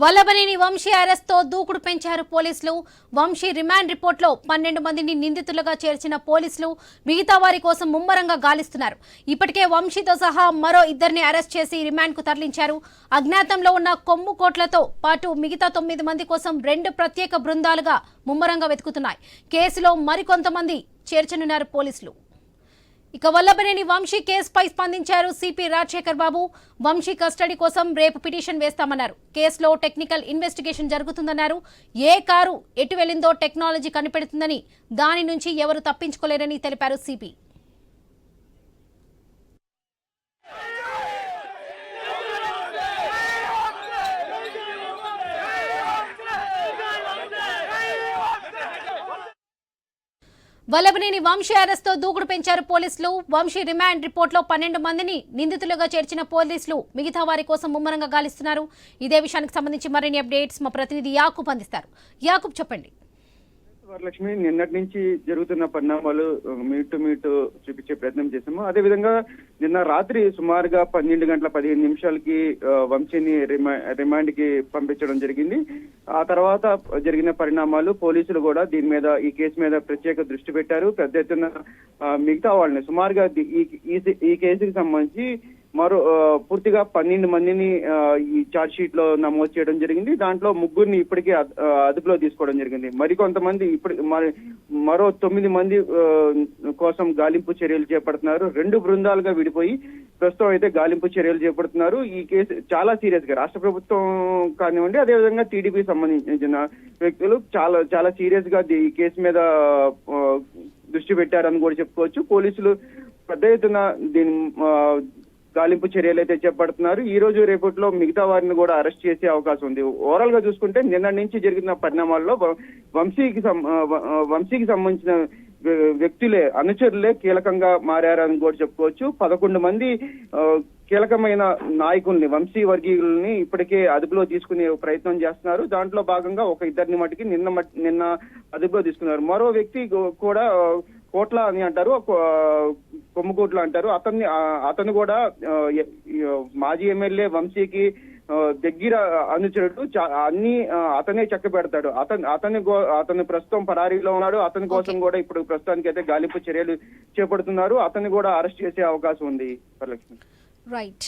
వల్లభనేని వంశీ అరెస్ట్తో దూకుడు పెంచారు పోలీసులు. వంశీ రిమాండ్ రిపోర్ట్లో పన్నెండు మందిని నిందితులుగా చేర్చిన పోలీసులు మిగతా వారి కోసం ముమ్మరంగా గాలిస్తున్నారు. ఇప్పటికే వంశీతో సహా మరో ఇద్దరిని అరెస్ట్ చేసి రిమాండ్కు తరలించారు. అజ్ఞాతంలో ఉన్న కొమ్ము కోట్లతో పాటు మిగతా తొమ్మిది మంది కోసం రెండు ప్రత్యేక బృందాలుగా ముమ్మరంగా వెతుకుతున్నాయి. కేసులో మరికొంతమంది చేర్చనున్నారు పోలీసులు. ఇక వల్లభనేని వంశీ కేసుపై స్పందించారు సిపి రాజశేఖర్ బాబు. వంశీ కస్టడీ కోసం రేపు పిటిషన్ వేస్తామన్నారు. కేసులో టెక్నికల్ ఇన్వెస్టిగేషన్ జరుగుతుందన్నారు. ఏ కారు ఎటు వెళ్ళిందో టెక్నాలజీ కనిపెడుతుందని దాని నుంచి ఎవరు తప్పించుకోలేరని తెలిపారు సిపి. వల్లభనేని వంశీ అరెస్ట్తో దూకుడు పెంచారు పోలీసులు. వంశీ రిమాండ్ రిపోర్ట్లో పన్నెండు మందిని నిందితులుగా చేర్చిన పోలీసులు మిగతా వారి కోసం ముమ్మరంగా గాలిస్తున్నారు. ఇదే విషయానికి సంబంధించి మరిన్ని అప్డేట్స్ మా ప్రతినిధి యాకూబ్ అందిస్తారు. యాకూబ్ చెప్పండి. వరలక్ష్మి నిన్నటి నుంచి జరుగుతున్న పరిణామాలు మీట్ టు మీట్ చూపించే ప్రయత్నం చేశాము. అదేవిధంగా నిన్న రాత్రి సుమారుగా పన్నెండు గంటల పదిహేను నిమిషాలకి వంశీని రిమాండ్కి పంపించడం జరిగింది. ఆ తర్వాత జరిగిన పరిణామాలు పోలీసులు కూడా దీని మీద ఈ కేసు మీద ప్రత్యేక దృష్టి పెట్టారు. పెద్ద ఎత్తున మిగతా వాళ్ళని సుమారుగా ఈ కేసుకి సంబంధించి మరో పూర్తిగా పన్నెండు మందిని ఈ ఛార్జ్ షీట్లో నమోదు చేయడం జరిగింది. దాంట్లో ముగ్గురిని ఇప్పటికే అదుపులో తీసుకోవడం జరిగింది. మరికొంతమంది ఇప్పుడు మరి- మరో తొమ్మిది మంది కోసం గాలింపు చర్యలు చేపడుతున్నారు. రెండు బృందాలుగా విడిపోయి ప్రస్తుతం అయితే గాలింపు చర్యలు చేపడుతున్నారు. ఈ కేసు చాలా సీరియస్గా రాష్ట్ర ప్రభుత్వం కానివ్వండి అదేవిధంగా టీడీపీ సంబంధించిన వ్యక్తులు చాలా చాలా సీరియస్గా ఈ కేసు మీద దృష్టి పెట్టారని కూడా చెప్పుకోవచ్చు. పోలీసులు పెద్ద ఎత్తున దీని గాలింపు చర్యలు అయితే చేపడుతున్నారు. ఈ రోజు రేపట్లో మిగతా వారిని కూడా అరెస్ట్ చేసే అవకాశం ఉంది. ఓవరాల్గా చూసుకుంటే నిన్న నుంచి జరిగిన పరిణామాల్లో వంశీకి సం- వంశీకి సంబంధించిన వ్య- వ్యక్తులే అనుచరులే కీలకంగా మారారని కూడా చెప్పుకోవచ్చు. పదకొండు మంది కీలకమైన నాయకుల్ని వంశీ వర్గీయుల్ని ఇప్పటికే అదుపులో తీసుకునే ప్రయత్నం చేస్తున్నారు. దాంట్లో భాగంగా ఒక ఇద్దరిని మటుకి నిన్న నిన్న అదుపులో తీసుకున్నారు. మరో వ్యక్తి కూడా కోట్ల అని అంటారు. కొమ్ముకోట్ల అంటారు. అతన్ని అతను కూడా మాజీ ఎమ్మెల్యే వంశీకి దగ్గర అనుచరుడు అన్ని అతనే చక్క పెడతాడు. అతను అతని అతను ప్రస్తుతం పరారీలో ఉన్నాడు. అతని కోసం కూడా ఇప్పుడు ప్రస్తుతానికి అయితే గాలింపు చర్యలు చేపడుతున్నారు. అతన్ని కూడా అరెస్ట్ చేసే అవకాశం ఉంది వరలక్ష్మి. రైట్